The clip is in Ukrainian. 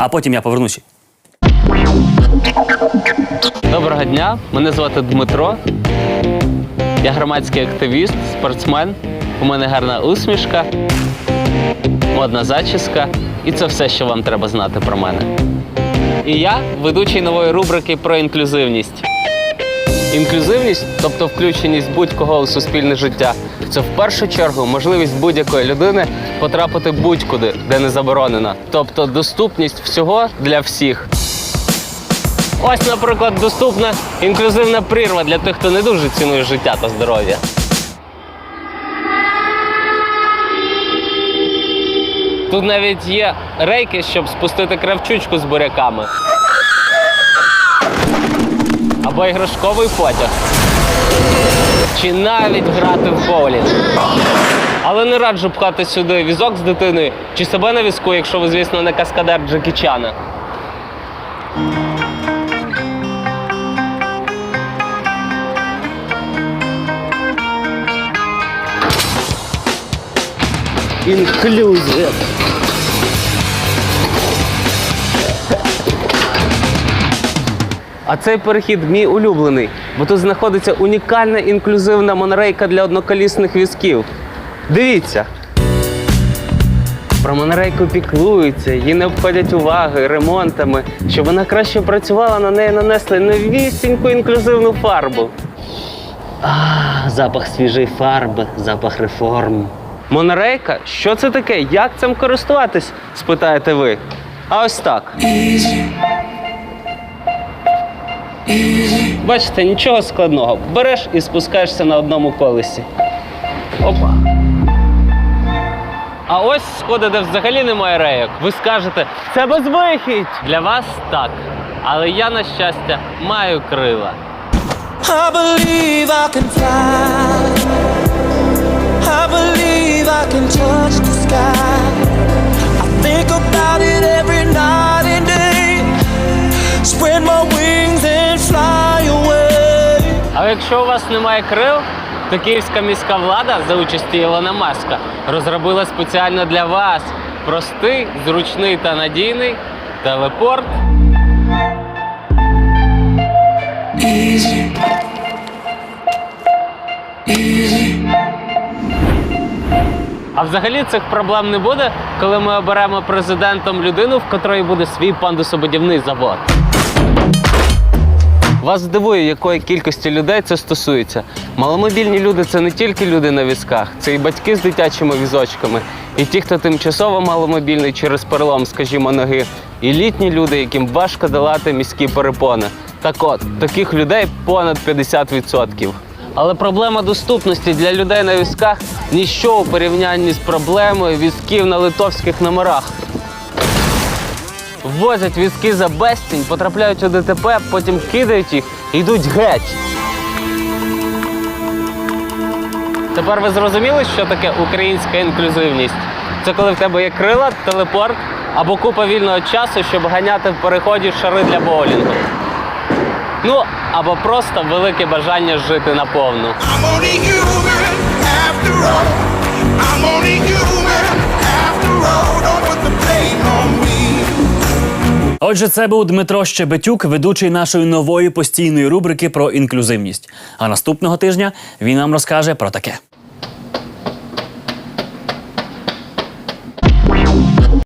а потім я повернуся. Доброго дня, мене звати Дмитро. Я громадський активіст, спортсмен. У мене гарна усмішка, модна зачіска. І це все, що вам треба знати про мене. І я ведучий нової рубрики про інклюзивність. Інклюзивність, тобто включеність будь-кого у суспільне життя, це в першу чергу можливість будь-якої людини потрапити будь-куди, де не заборонено. Тобто доступність всього для всіх. Ось, наприклад, доступна інклюзивна прірва для тих, хто не дуже цінує життя та здоров'я. Тут навіть є рейки, щоб спустити кравчучку з буряками. Або іграшковий потяг. Чи навіть грати в боулінг. Але не раджу пхати сюди візок з дитиною чи себе на візку, якщо ви, звісно, не каскадер Джекі Чана. Інклюзив. А цей перехід мій улюблений, бо тут знаходиться унікальна інклюзивна монорейка для одноколісних візків. Дивіться. Про монорейку піклуються, її не обходять уваги, ремонтами. Щоб вона краще працювала, на неї нанесли новісіньку інклюзивну фарбу. А, запах свіжої фарби, запах реформ. Монорейка? Що це таке? Як цим користуватись? спитаєте ви. А ось так. Бачите, нічого складного. Береш і спускаєшся на одному колесі. Опа. А ось сходи, де взагалі немає рейок. Ви скажете, це безвихідь! Для вас так. Але я, на щастя, маю крила. I believe I can fly. I believe I can touch якщо у вас немає крил, то київська міська влада за участі Ілона Маска розробила спеціально для вас простий, зручний та надійний телепорт. Easy. Easy. А взагалі цих проблем не буде, коли ми оберемо президентом людину, в котрої буде свій пандусобудівний завод. Вас здивує, якої кількості людей це стосується. Маломобільні люди це не тільки люди на візках, це і батьки з дитячими візочками, і ті, хто тимчасово маломобільний через перелом, скажімо, ноги, і літні люди, яким важко долати міські перепони. Так от, таких людей понад 50%. Але проблема доступності для людей на візках ніщо у порівнянні з проблемою візків на литовських номерах. Ввозять візки за безцінь, потрапляють у ДТП, потім кидають їх і йдуть геть. Тепер ви зрозуміли, що таке українська інклюзивність? Це коли в тебе є крила, телепорт або купа вільного часу, щоб ганяти в переході шари для боулінгу. Ну, або просто велике бажання жити наповну. I'm only human after all. Отже, це був Дмитро Щебетюк, ведучий нашої нової постійної рубрики про інклюзивність. А наступного тижня він нам розкаже про таке.